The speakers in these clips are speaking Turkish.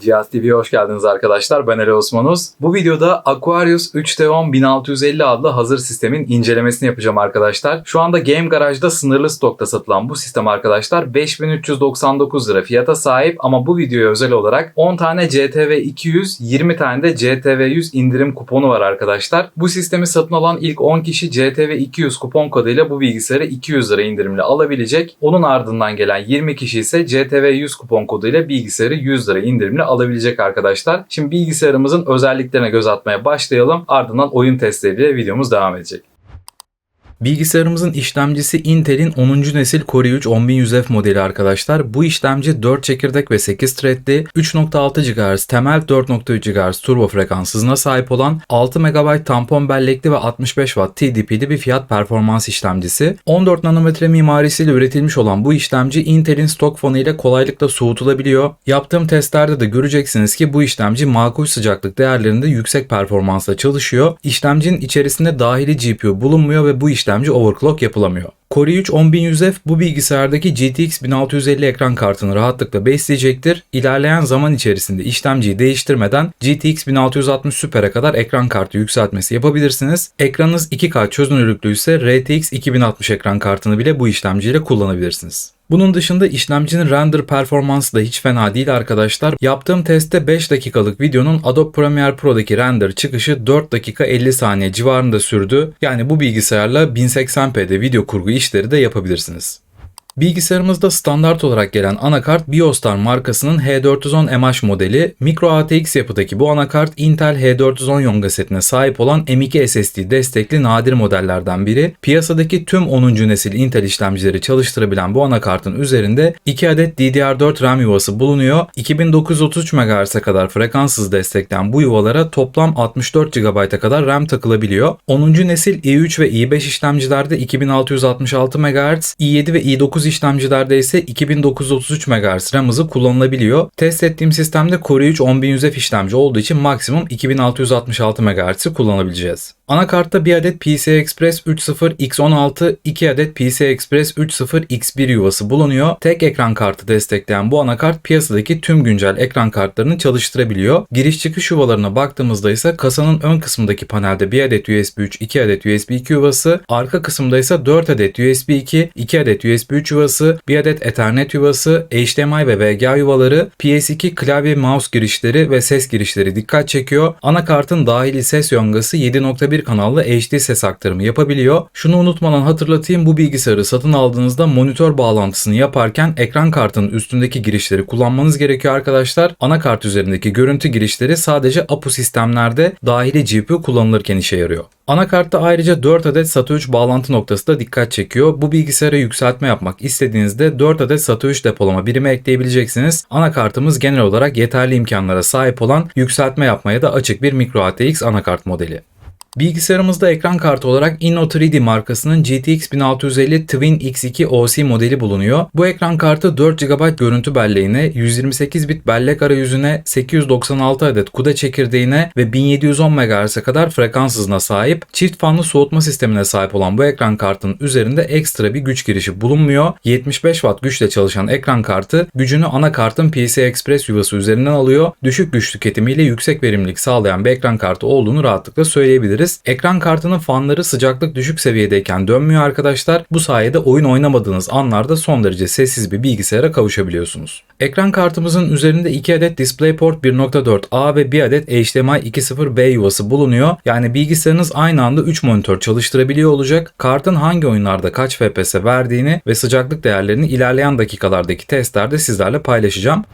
Cihaz TV'ye hoş geldiniz arkadaşlar. Ben Ali Osmanuz. Bu videoda Aquarius 3T10 1650 adlı hazır sistemin incelemesini yapacağım arkadaşlar. Şu anda Game Garage'da sınırlı stokta satılan bu sistem arkadaşlar 5399 lira fiyata sahip ama bu videoya özel olarak 10 tane CTV 200, 20 tane de CTV 100 indirim kuponu var arkadaşlar. Bu sistemi satın alan ilk 10 kişi CTV 200 kupon koduyla bu bilgisayarı 200 lira indirimle alabilecek. Onun ardından gelen 20 kişi ise CTV 100 kupon koduyla bilgisayarı 100 lira indirimle alabilecek arkadaşlar. Şimdi bilgisayarımızın özelliklerine göz atmaya başlayalım. Ardından oyun testleriyle videomuz devam edecek. Bilgisayarımızın işlemcisi Intel'in 10. nesil Core i3 10100F modeli arkadaşlar. Bu işlemci 4 çekirdek ve 8 threadli 3.6 GHz temel 4.3 GHz turbo frekans hızına sahip olan 6 MB tampon bellekli ve 65 Watt TDP'li bir fiyat performans işlemcisi. 14 nanometre mimarisiyle üretilmiş olan bu işlemci Intel'in stok fanı ile kolaylıkla soğutulabiliyor. Yaptığım testlerde de göreceksiniz ki bu işlemci makul sıcaklık değerlerinde yüksek performansla çalışıyor. İşlemcinin içerisinde dahili GPU bulunmuyor ve bu işlemci overclock yapılamıyor. Core i3 10100F bu bilgisayardaki GTX 1650 ekran kartını rahatlıkla besleyecektir. İlerleyen zaman içerisinde işlemciyi değiştirmeden GTX 1660 Super'e kadar ekran kartı yükseltmesi yapabilirsiniz. Ekranınız 2K çözünürlüklü ise RTX 2060 ekran kartını bile bu işlemciyle kullanabilirsiniz. Bunun dışında işlemcinin render performansı da hiç fena değil arkadaşlar. Yaptığım testte 5 dakikalık videonun Adobe Premiere Pro'daki render çıkışı 4 dakika 50 saniye civarında sürdü. Yani bu bilgisayarla 1080p'de video kurgu işleri de yapabilirsiniz. Bilgisayarımızda standart olarak gelen anakart Biostar markasının H410MH modeli. Micro ATX yapıdaki bu anakart Intel H410 yonga setine sahip olan M2 SSD destekli nadir modellerden biri. Piyasadaki tüm 10. nesil Intel işlemcileri çalıştırabilen bu anakartın üzerinde 2 adet DDR4 RAM yuvası bulunuyor. 2933 MHz'e kadar frekans hızı destekleyen bu yuvalara toplam 64 GB'a kadar RAM takılabiliyor. 10. nesil i3 ve i5 işlemcilerde 2666 MHz, i7 ve i9 işlemcilerde ise 2933 MHz RAM kullanılabiliyor. Test ettiğim sistemde Core i3 10100F işlemci olduğu için maksimum 2666 MHz'i kullanabileceğiz. Anakartta bir adet PCI Express 3.0 X16, 2 adet PCI Express 3.0 X1 yuvası bulunuyor. Tek ekran kartı destekleyen bu anakart piyasadaki tüm güncel ekran kartlarını çalıştırabiliyor. Giriş çıkış yuvalarına baktığımızda ise kasanın ön kısmındaki panelde bir adet USB 3, 2 adet USB 2 yuvası, arka kısımda ise 4 adet USB 2, 2 adet USB 3 yuvası, bir adet Ethernet yuvası, HDMI ve VGA yuvaları, PS2 klavye mouse girişleri ve ses girişleri dikkat çekiyor. Anakartın dahili ses yongası 7.1 kanallı HD ses aktarımı yapabiliyor. Şunu unutmadan hatırlatayım bu bilgisayarı satın aldığınızda monitör bağlantısını yaparken ekran kartının üstündeki girişleri kullanmanız gerekiyor arkadaşlar. Anakart üzerindeki görüntü girişleri sadece APU sistemlerde dahili GPU kullanılırken işe yarıyor. Anakartta ayrıca 4 adet SATA 3 bağlantı noktası da dikkat çekiyor. Bu bilgisayara yükseltme yapmak istediğinizde 4 adet SATA 3 depolama birimi ekleyebileceksiniz. Anakartımız genel olarak yeterli imkanlara sahip olan yükseltme yapmaya da açık bir micro ATX anakart modeli. Bilgisayarımızda ekran kartı olarak Inno3D markasının GTX 1650 Twin X2 OC modeli bulunuyor. Bu ekran kartı 4 GB görüntü belleğine, 128 bit bellek arayüzüne, 896 adet CUDA çekirdeğine ve 1710 MHz'e kadar frekans hızına sahip. Çift fanlı soğutma sistemine sahip olan bu ekran kartının üzerinde ekstra bir güç girişi bulunmuyor. 75 Watt güçle çalışan ekran kartı gücünü anakartın PCI Express yuvası üzerinden alıyor. Düşük güç tüketimiyle yüksek verimlilik sağlayan bir ekran kartı olduğunu rahatlıkla söyleyebiliriz diyebiliriz. Ekran kartının fanları sıcaklık düşük seviyedeyken dönmüyor arkadaşlar. Bu sayede oyun oynamadığınız anlarda son derece sessiz bir bilgisayara kavuşabiliyorsunuz. Ekran kartımızın üzerinde 2 adet DisplayPort 1.4A ve 1 adet HDMI 2.0B yuvası bulunuyor. Yani bilgisayarınız aynı anda 3 monitör çalıştırabiliyor olacak. Kartın hangi oyunlarda kaç FPS verdiğini ve sıcaklık değerlerini ilerleyen dakikalardaki testlerde sizlerle paylaşacağım.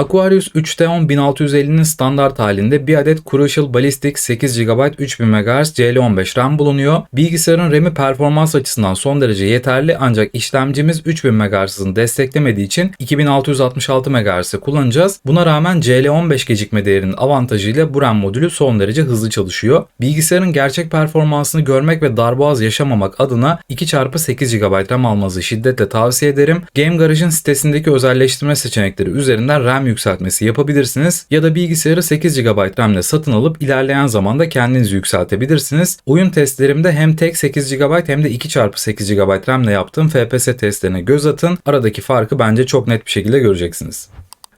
Aquarius 3T10 1650'nin standart halinde bir adet Crucial Ballistic 8 GB 3000 MHz CL15 RAM bulunuyor. Bilgisayarın RAM'i performans açısından son derece yeterli ancak işlemcimiz 3000 MHz'ını desteklemediği için 2666 MHz'i kullanacağız. Buna rağmen CL15 gecikme değerinin avantajıyla bu RAM modülü son derece hızlı çalışıyor. Bilgisayarın gerçek performansını görmek ve darboğaz yaşamamak adına 2x8 GB RAM almanızı şiddetle tavsiye ederim. Game Garage'ın sitesindeki özelleştirme seçenekleri üzerinden RAM yükseltmesi yapabilirsiniz ya da bilgisayarı 8 GB RAM ile satın alıp ilerleyen zamanda kendiniz yükseltebilirsiniz. Oyun testlerimde hem tek 8 GB hem de 2x8 GB RAM ile yaptığım FPS testlerine göz atın. Aradaki farkı bence çok net bir şekilde göreceksiniz.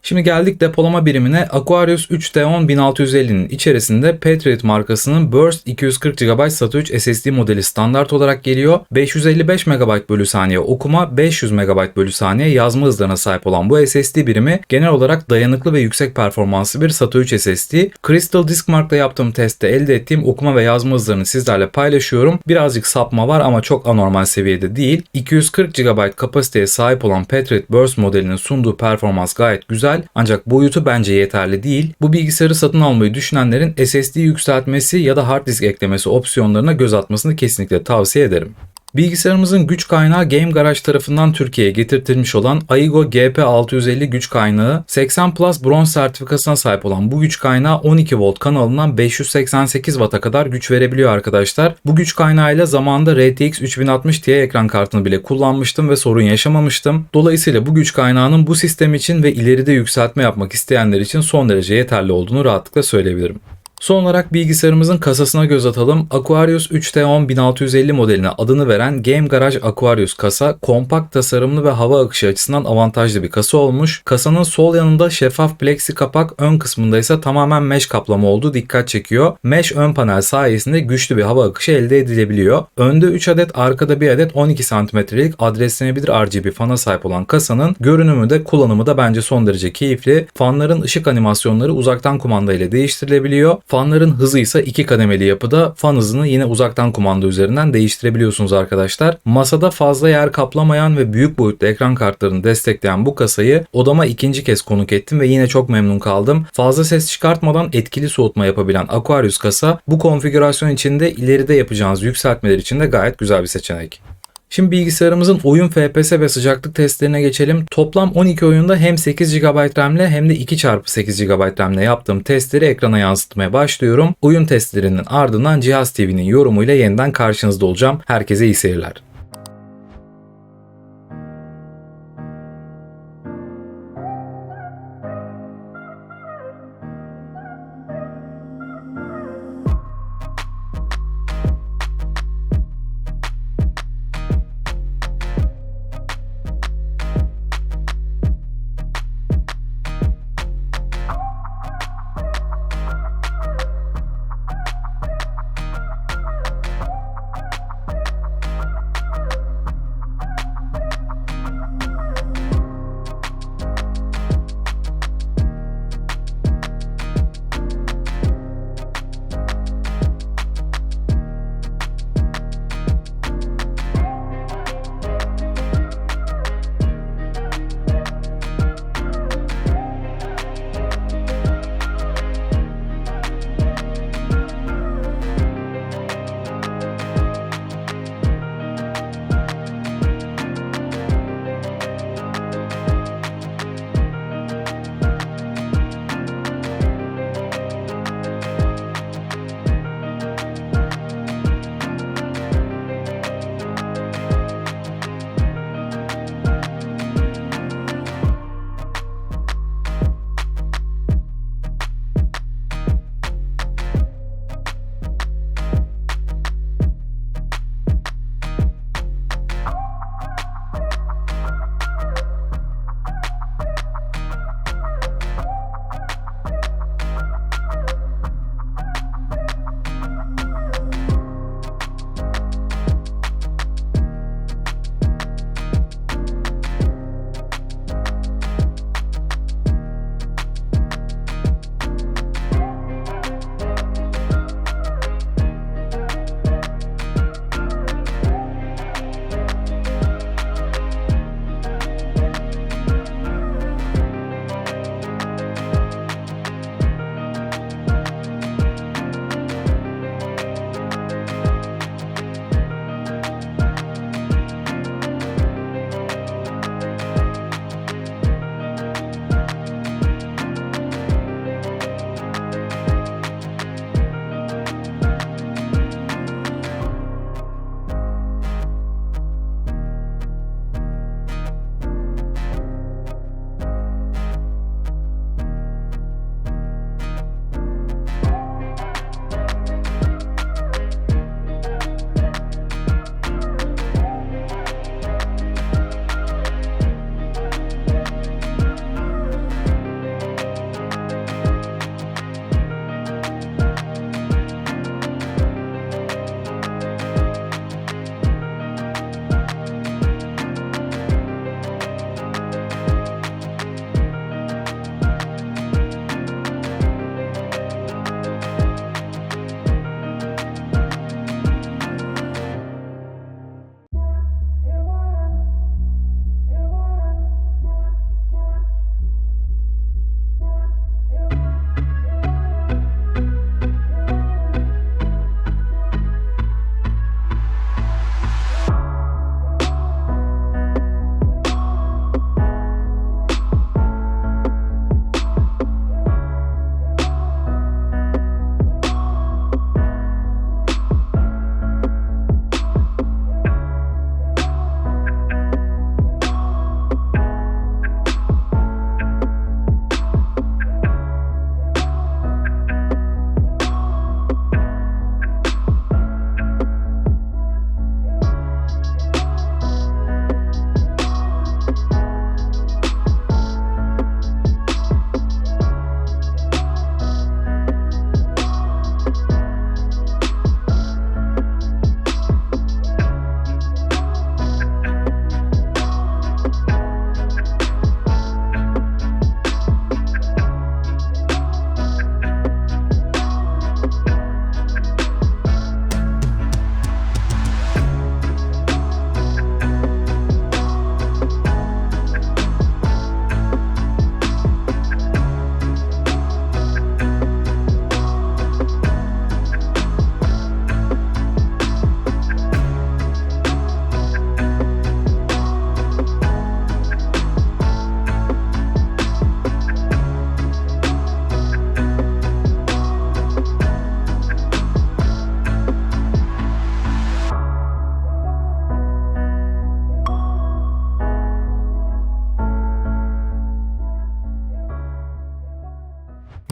Şimdi geldik depolama birimine. Aquarius 3D10 1650'nin içerisinde Patriot markasının Burst 240 GB SATA 3 SSD modeli standart olarak geliyor. 555 MB bölü saniye okuma, 500 MB bölü saniye yazma hızlarına sahip olan bu SSD birimi genel olarak dayanıklı ve yüksek performanslı bir SATA 3 SSD. Crystal Disk Mark'ta yaptığım testte elde ettiğim okuma ve yazma hızlarını sizlerle paylaşıyorum. Birazcık sapma var ama çok anormal seviyede değil. 240 GB kapasiteye sahip olan Patriot Burst modelinin sunduğu performans gayet güzel ancak boyutu bence yeterli değil. Bu bilgisayarı satın almayı düşünenlerin SSD yükseltmesi ya da hard disk eklemesi opsiyonlarına göz atmasını kesinlikle tavsiye ederim. Bilgisayarımızın güç kaynağı Game Garage tarafından Türkiye'ye getirtilmiş olan Aigo GP650 güç kaynağı 80 Plus bronz sertifikasına sahip olan bu güç kaynağı 12 volt kanalından 588 Watt'a kadar güç verebiliyor arkadaşlar. Bu güç kaynağıyla zamanında RTX 3060 Ti ekran kartını bile kullanmıştım ve sorun yaşamamıştım. Dolayısıyla bu güç kaynağının bu sistem için ve ileride yükseltme yapmak isteyenler için son derece yeterli olduğunu rahatlıkla söyleyebilirim. Son olarak bilgisayarımızın kasasına göz atalım. Aquarius 3T10 1650 modeline adını veren Game Garage Aquarius kasa kompakt tasarımlı ve hava akışı açısından avantajlı bir kasa olmuş. Kasanın sol yanında şeffaf plexi kapak, ön kısmında ise tamamen mesh kaplama olduğu dikkat çekiyor. Mesh ön panel sayesinde güçlü bir hava akışı elde edilebiliyor. Önde 3 adet, arkada 1 adet 12 santimetrelik adreslenebilir RGB fana sahip olan kasanın görünümü de kullanımı da bence son derece keyifli. Fanların ışık animasyonları uzaktan kumanda ile değiştirilebiliyor. Fanların hızı ise iki kademeli yapıda. Fan hızını yine uzaktan kumanda üzerinden değiştirebiliyorsunuz arkadaşlar. Masada fazla yer kaplamayan ve büyük boyutlu ekran kartlarını destekleyen bu kasayı odama ikinci kez konuk ettim ve yine çok memnun kaldım. Fazla ses çıkartmadan etkili soğutma yapabilen Aquarius kasa bu konfigürasyon içinde ileride yapacağınız yükseltmeler için de gayet güzel bir seçenek. Şimdi bilgisayarımızın oyun FPS ve sıcaklık testlerine geçelim. Toplam 12 oyunda hem 8 GB RAM ile hem de 2x8 GB RAM ile yaptığım testleri ekrana yansıtmaya başlıyorum. Oyun testlerinin ardından Cihaz TV'nin yorumuyla yeniden karşınızda olacağım. Herkese iyi seyirler.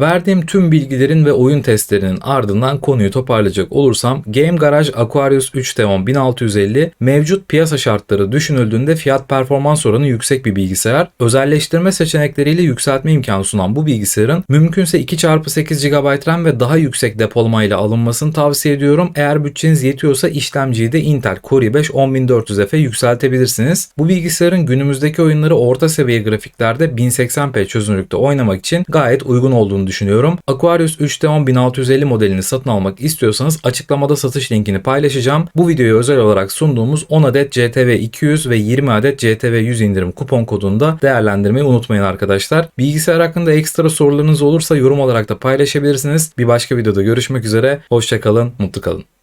Verdiğim tüm bilgilerin ve oyun testlerinin ardından konuyu toparlayacak olursam Game Garage Aquarius 3T10 1650 mevcut piyasa şartları düşünüldüğünde fiyat performans oranı yüksek bir bilgisayar. Özelleştirme seçenekleriyle yükseltme imkanı sunan bu bilgisayarın mümkünse 2x8 GB RAM ve daha yüksek depolama ile alınmasını tavsiye ediyorum. Eğer bütçeniz yetiyorsa işlemciyi de Intel Core i5 10400F'e yükseltebilirsiniz. Bu bilgisayarın günümüzdeki oyunları orta seviye grafiklerde 1080p çözünürlükte oynamak için gayet uygun olduğunu düşünüyorum. Aquarius 3T10 1650 modelini satın almak istiyorsanız açıklamada satış linkini paylaşacağım. Bu videoya özel olarak sunduğumuz 10 adet CTV 200 ve 20 adet CTV 100 indirim kupon kodunu da değerlendirmeyi unutmayın arkadaşlar. Bilgisayar hakkında ekstra sorularınız olursa yorum olarak da paylaşabilirsiniz. Bir başka videoda görüşmek üzere. Hoşçakalın, mutlu kalın.